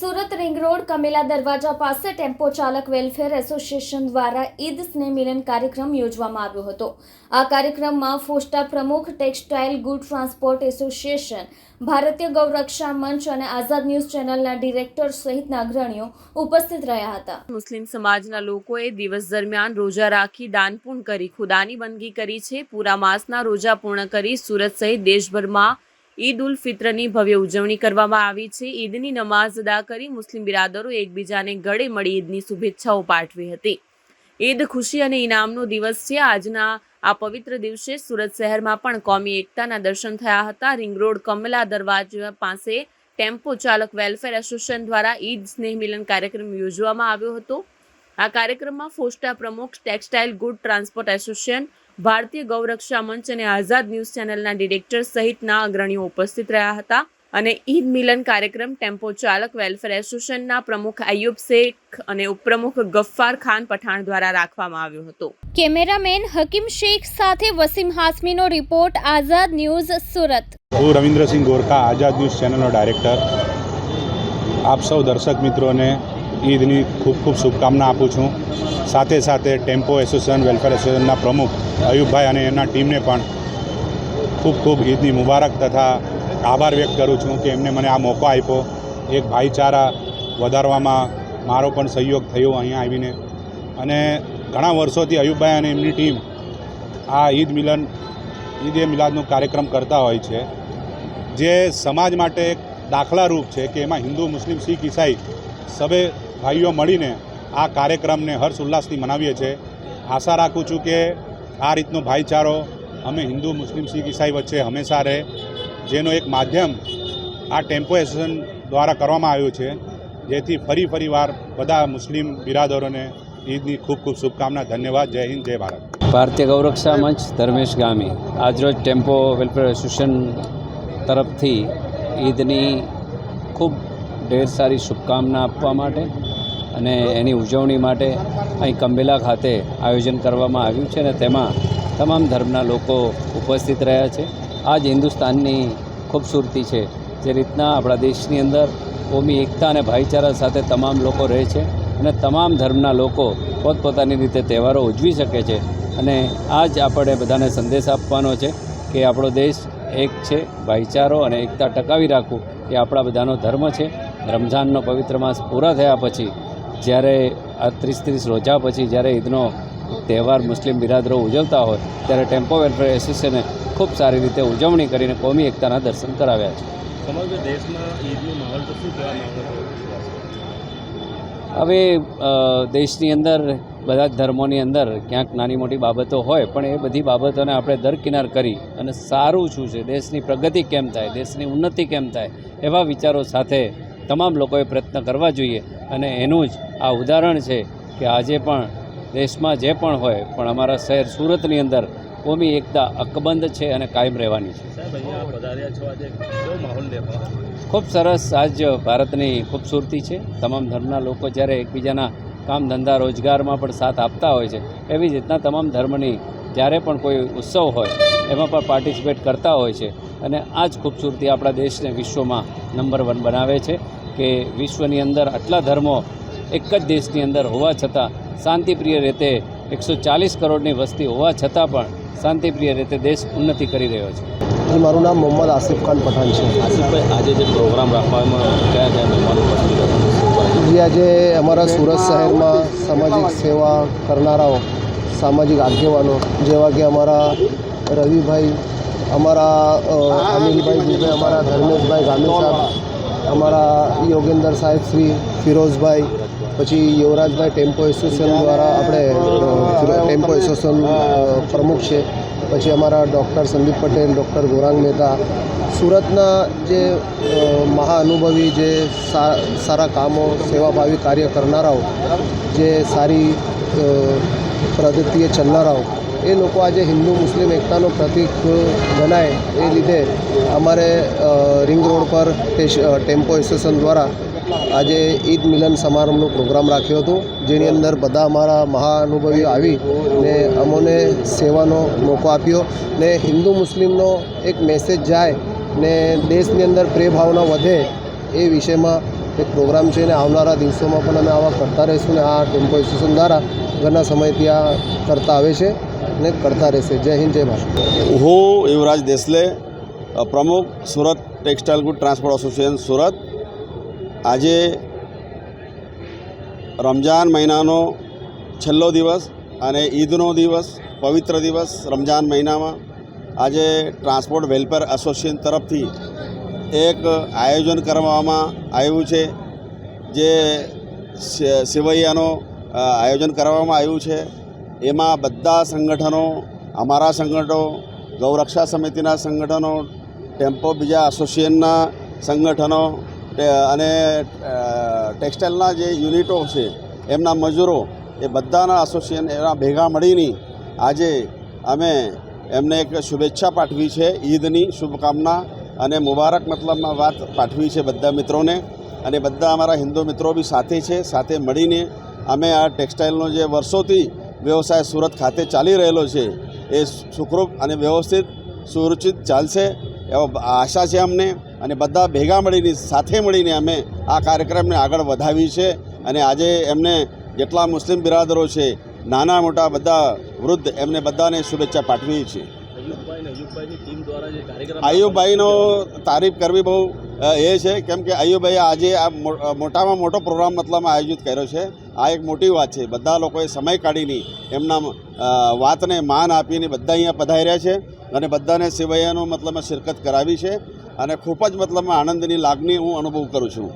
Surat ring road Kamela દરવાજા પાસે tempo ચાલક વેલફેર એસોસિએશન દ્વારા ઈદ સ્નેહ મિલન કાર્યક્રમ યોજવામાં આવ્યો હતો. આ કાર્યક્રમમાં ફોસ્ટા પ્રમુખ ટેક્સટાઇલ ગુડ ટ્રાન્સપોર્ટ એસોસિએશન, ભારતીય ગૌરક્ષા મંચ અને આઝાદ ન્યૂઝ ચેનલના ડિરેક્ટર સહિતના અગ્રણીઓ ઉપસ્થિત રહ્યા હતા. મુસ્લિમ સમાજના લોકોએ દિવસ દરમિયાન રોજા રાખી દાન કરી, ખુદાની બંદગી કરી છે. પૂરા માસના રોજા પૂર્ણ કરી સુરત સહિત દેશભરમાં ઈદ ઉલ ફિત્રની ભવ્ય ઉજવણી કરવામાં આવી છે. ઈદની નમાઝ અદા કરી મુસ્લિમ બિરાદરો એકબીજાને ગળે મળી ઈદની શુભેચ્છાઓ પાઠવી હતી. ઈદ ખુશી અને ઇનામનો દિવસ છે. આજના આ પવિત્ર દિવસે સુરત શહેરમાં પણ કોમી એકતાના દર્શન થયા હતા. રિંગ રોડ કમલા દરવાજા પાસે ટેમ્પો ચાલક વેલફેર એસોસિએશન દ્વારા ઈદ સ્નેહ મિલન કાર્યક્રમ યોજવામાં આવ્યો હતો. આ કાર્યક્રમમાં ફોસ્ટા પ્રમુખ ટેક્સટાઇલ ગુડ ટ્રાન્સપોર્ટ એસોસિએશન ભારતીય ગૌરક્ષા મંચ અને આઝાદ ન્યૂઝ ચેનલના ડિરેક્ટર સહિતના અગ્રણીઓ ઉપસ્થિત રહ્યા હતા અને ઈદ મિલન કાર્યક્રમ ટેમ્પો ચાલક વેલફેર એસોસિએશનના પ્રમુખ અયુબ શેખ અને ઉપપ્રમુખ ગફ્ફાર ખાન પઠાણ દ્વારા રાખવામાં આવ્યો હતો. કેમેરામેન હકીમ શેખ સાથે વસીમ હાસમીનો રિપોર્ટ આઝાદ ન્યૂઝ સુરત. હું રવિન્દ્રસિંહ ગોરખા આઝાદ ન્યૂઝ ચેનલનો ડાયરેક્ટર. આપ સૌ દર્શક મિત્રોને ઈદની ખૂબ ખૂબ શુભકામના આપું છું. સાથે સાથે ટેમ્પો એસોસિએશન, વેલફેર એસોસિએશનના પ્રમુખ અયુબભાઈ અને એમના ટીમને પણ ખૂબ ખૂબ ઈદની મુબારક તથા આભાર વ્યક્ત કરું છું કે એમને મને આ મોકો આપ્યો. એક ભાઈચારા વધારવામાં મારો પણ સહયોગ થયો અહીંયા આવીને. અને ઘણા વર્ષોથી અયુબભાઈ અને એમની ટીમ આ ઈદ મિલન, ઈદ એ મિલાદનો કાર્યક્રમ કરતા હોય છે. જે સમાજ માટે એક દાખલારૂપ છે કે એમાં હિન્દુ, મુસ્લિમ, શીખ, ઈસાઈ સબે ભાઈઓ મળીને આ કાર્યક્રમને હર્ષ ઉલ્લાસથી મનાવીએ છીએ. આશા રાખું છું કે આ રીતનો ભાઈચારો અમે હિન્દુ મુસ્લિમ શીખ ઈસાઈ વચ્ચે હંમેશા રહે, જેનો એક માધ્યમ આ ટેમ્પો એસોસિએશન દ્વારા કરવામાં આવ્યું છે, જેથી ફરી ફરી વાર બધા મુસ્લિમ બિરાદરોને ઈદની ખૂબ ખૂબ શુભકામના, ધન્યવાદ, જય હિન્દ, જય ભારત. ભારતીય ગૌરક્ષા મંચ ધર્મેશ ગામી. આજરોજ ટેમ્પો વેલફેર એસોસિએશન તરફથી ઈદની ખૂબ ઢેર સારી શુભકામના આપવા માટે અને એની ઉજવણી માટે અહીં કંબેલા ખાતે આયોજન કરવામાં આવ્યું છે અને તેમાં તમામ ધર્મના લોકો ઉપસ્થિત રહ્યા છે. આ જ હિન્દુસ્તાનની ખૂબસૂરતી છે જે રીતના આપણા દેશની અંદર કોમી, એકતા અને ભાઈચારા સાથે તમામ લોકો રહે છે અને તમામ ધર્મના લોકો પોતપોતાની રીતે તહેવારો ઉજવી શકે છે. અને આ જ આપણે બધાને સંદેશ આપવાનો છે કે આપણો દેશ એક છે, ભાઈચારો અને એકતા ટકાવી રાખવું એ આપણા બધાનો ધર્મ છે. રમઝાનનો પવિત્ર માસ પૂરા થયા પછી જ્યારે આ ત્રીસ ત્રીસ રોજા પછી જ્યારે ઈદનો તહેવાર મુસ્લિમ બિરાદરો ઉજવતા હોય ત્યારે ટેમ્પો વેલફેર એસોસિએશને ખૂબ સારી રીતે ઉજવણી કરીને કોમી એકતાના દર્શન કરાવ્યા છે. સમગ્ર દેશમાં ઈદનો માહોલ તો શું કહેવા માંગો હવે દેશની અંદર બધા જ ધર્મોની અંદર ક્યાંક નાની મોટી બાબતો હોય પણ એ બધી બાબતોને આપણે દરકિનાર કરી અને સારું શું છે દેશની પ્રગતિ કેમ થાય દેશની ઉન્નતિ કેમ થાય એવા વિચારો સાથે તમામ લોકોએ પ્રયત્ન કરવા જોઈએ અને એનું જ આ ઉદાહરણ છે કે આજે પણ દેશમાં જે પણ હોય પણ અમારા શહેર સુરતની અંદર કોમી એકતા અકબંધ છે અને કાયમ રહેવાની છે. ખૂબ સરસ આજ ભારતની ખૂબસૂરતી છે. તમામ ધર્મના લોકો જ્યારે એકબીજાના કામ ધંધા રોજગારમાં પણ સાથ આપતા હોય છે એવી જ રીતના તમામ ધર્મની જ્યારે પણ કોઈ ઉત્સવ હોય એમાં પણ પાર્ટિસિપેટ કરતા હોય છે અને આ જ ખૂબસૂરતી આપણા દેશને વિશ્વમાં નંબર વન બનાવે છે. કે વિશ્વની અંદર આટલા ધર્મો એક જ દેશની અંદર હોવા છતાં શાંતિપ્રિય રીતે એકસો ચાલીસ કરોડની વસ્તી હોવા છતાં પણ શાંતિપ્રિય રીતે દેશ ઉન્નતિ કરી રહ્યો છે. મારું નામ મોહમ્મદ આસિફ ખાન પઠાણ છે. આસિફભાઈ આજે જે પ્રોગ્રામ રાખવામાં કયા કયા મહેમાનો ઉપસ્થિત આજે અમારા સુરત શહેરમાં સામાજિક સેવા કરનારાઓ સામાજિક આગેવાનો જેવા કે અમારા રવિભાઈ અમારા અનિલભાઈ દુબે અમારા ધર્મેશભાઈ ગામી સાહેબ અમારા યોગેન્દર સાહેબ શ્રી ફિરોઝભાઈ, પછી યુવરાજભાઈ ટેમ્પો એસોસિએશન દ્વારા આપણે ટેમ્પો એસોસિએશન પ્રમુખ છે. પછી અમારા ડૉક્ટર સંદીપ પટેલ, ડૉક્ટર ગોરાંગ મહેતા. સુરતના જે મહાઅનુભવી જે સારા કામો, સેવાભાવી કાર્ય કરનારાઓ, જે સારી પ્રગતિએ ચલનારાઓ એ લોકો આજે હિન્દુ, મુસ્લિમ એકતાનો પ્રતિક ગણાય એ લીધે અમારે રિંગ રોડ પર ટેમ્પો એસોસિએશન દ્વારા આજે ઈદ મિલન સમારંભનો પ્રોગ્રામ રાખ્યો હતો, જેની અંદર બધા અમારા મહાઅનુભવીઓ આવી ને અમોને સેવાનો મોકો આપ્યો ને હિન્દુ, મુસ્લિમનો એક મેસેજ જાય ને દેશની અંદર પ્રેભાવના વધે એ વિષયમાં એક પ્રોગ્રામ છે ને આવનારા દિવસોમાં પણ અમે આવા કરતા રહીશું ને આ ટેમ્પો એસોસિએશન દ્વારા ઘણા સમયથી આ કરતા આવે છે. ને કરતા રહેશે. જય હિન્દ, જય ભારત. હું યુવરાજ દેસલે પ્રમુખ Surat textile good transport association Surat. આજે રમજાન મહિનાનો છેલ્લો દિવસ અને ઈદનો દિવસ, પવિત્ર દિવસ રમજાન મહિનામાં આજે ટ્રાન્સપોર્ટ વેલફેર એસોસિએશન તરફથી એક આયોજન કરવામાં આવ્યું છે, જે સેવૈયાનો આયોજન કરવામાં આવ્યું છે. એમાં બધા સંગઠનો, અમારા સંગઠનો ગૌરક્ષા સમિતિના સંગઠનો, ટેમ્પો બીજા એસોસિએશનના સંગઠનો અને ટેક્સટાઇલના જે યુનિટો છે, એમના મજૂરો, એ બધાના એસોસિએશન, એના ભેગા મળીને આજે અમે એમને એક શુભેચ્છા પાઠવી છે, ઈદની શુભકામના અને મુબારક મતલબમાં વાત પાઠવી છે બધા મિત્રોને. અને બધા અમારા હિન્દુ મિત્રો બી સાથે છે, સાથે મળીને અમે આ ટેક્સટાઇલનો જે વર્ષોથી વ્યવસાય સુરત ખાતે ચાલી રહેલો છે. એ સુખરૂપ અને વ્યવસ્થિત સુરચિત ચાલશે એવો આશા છે અમને અને બધા ભેગા મળીને સાથે મળીને અમે આ કાર્યક્રમને આગળ વધાવી છે અને આજે એમને જેટલા મુસ્લિમ બિરાદરો છે નાના મોટા બધા વૃદ્ધ એમને બધાને શુભેચ્છા પાઠવી છે. આયુભાઈનો તારીફ કરવી બહુ એ છે કેમ કે આયુભાઈએ આજે આ મોટામાં મોટો પ્રોગ્રામ મતલબમાં આયોજિત કર્યો છે. આ એક મોટી વાત છે. બધા લોકોએ સમય કાઢીને એમના વાતને માન આપીને બધા અહીંયા પધાર્યા છે અને બધાને સિવાયનો મતલબ શિરકત કરાવી છે. અને ખૂબ જ મતલબમાં આનંદની લાગણી હું અનુભવ કરું છું.